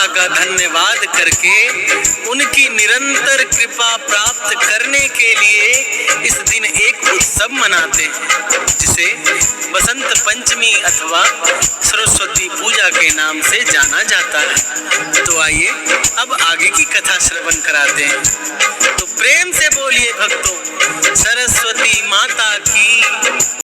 माता का धन्यवाद करके उनकी निरंतर कृपा प्राप्त करने के लिए इस दिन एक उत्सव मनाते हैं, जिसे बसंत पंचमी अथवा सरस्वती पूजा के नाम से जाना जाता है। तो आइए, अब आगे की कथा श्रवण कराते हैं। तो प्रेम से बोलिए भक्तों, सरस्वती माता की।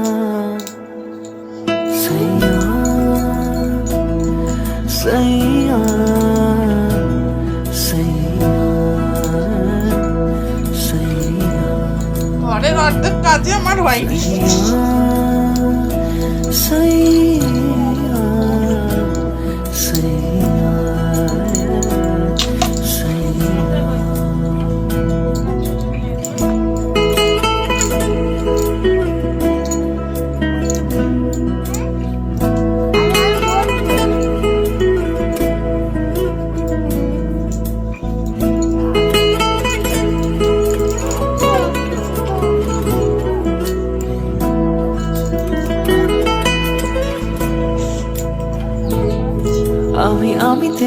Cadê a Maruai?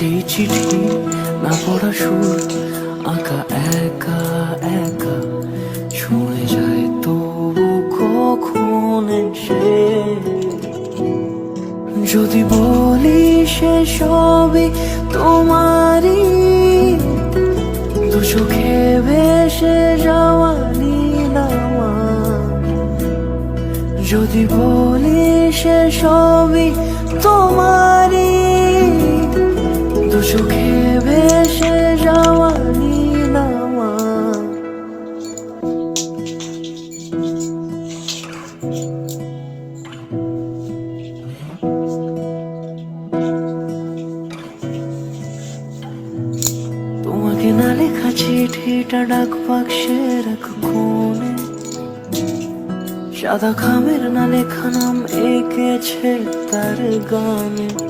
সেই চিঠি না পড়া সুর, আঁকা একা একা ছুঁয়ে যায় তবু কখন সে যদি বলি সে সবই তোমারই, দু চোখে ভেসে যাওয়া নীলামা যদি বলি সে সবই তোমারই চোখে ভেসে যাওয়া নীলামা তোমাকে না লেখা চিঠিটা ডাক বাক্সে রাখো সাদা খামের না লেখা নাম এঁকেছে তার গানে।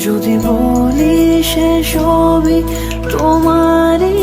যদি বলি সে সবই তোমারই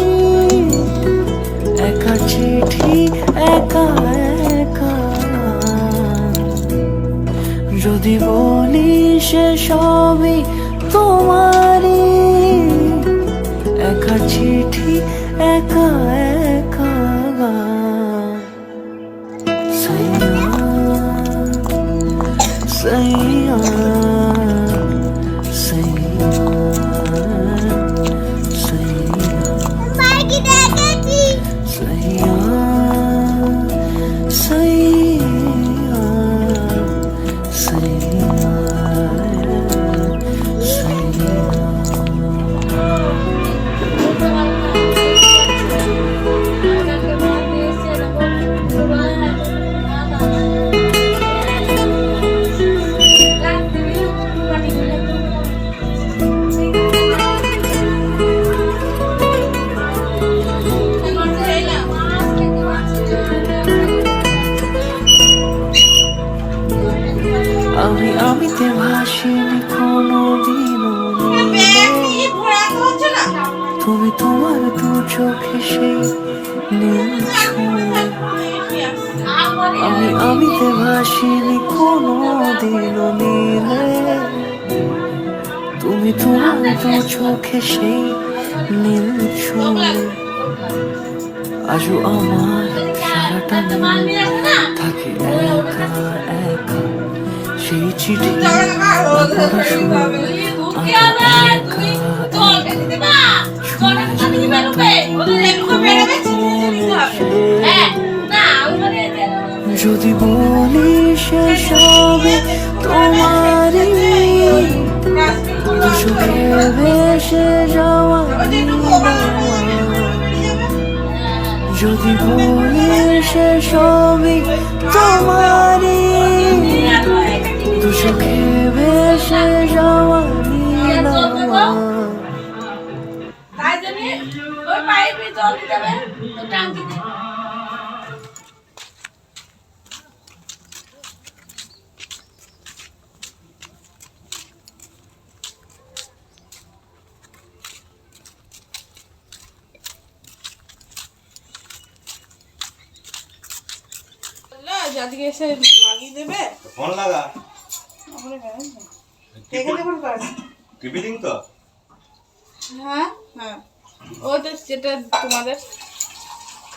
চোখে সেই ছুঁয়ে আমি আমিতে ভাসিনি কোনো দিনও নীলে। তুমি তোমার দু চোখে সেই নীল ছুঁয়ে আজও আমার সারাটা দিন থাকে একা একা। সেই চিঠি পড়া শুরু আঁকা একা। যদি বলি সে সবে তোমারই চোখে ভেসে যদি বলি সে সবই তো টাঙ্কিতে আজকে এসে লাগিয়ে দেবে। ফোন লাগা। কাজ? টিপিলিং তো? হ্যাঁ হ্যাঁ। ও তো যেটা তোমাদের ফোন করলি হয়ে গেল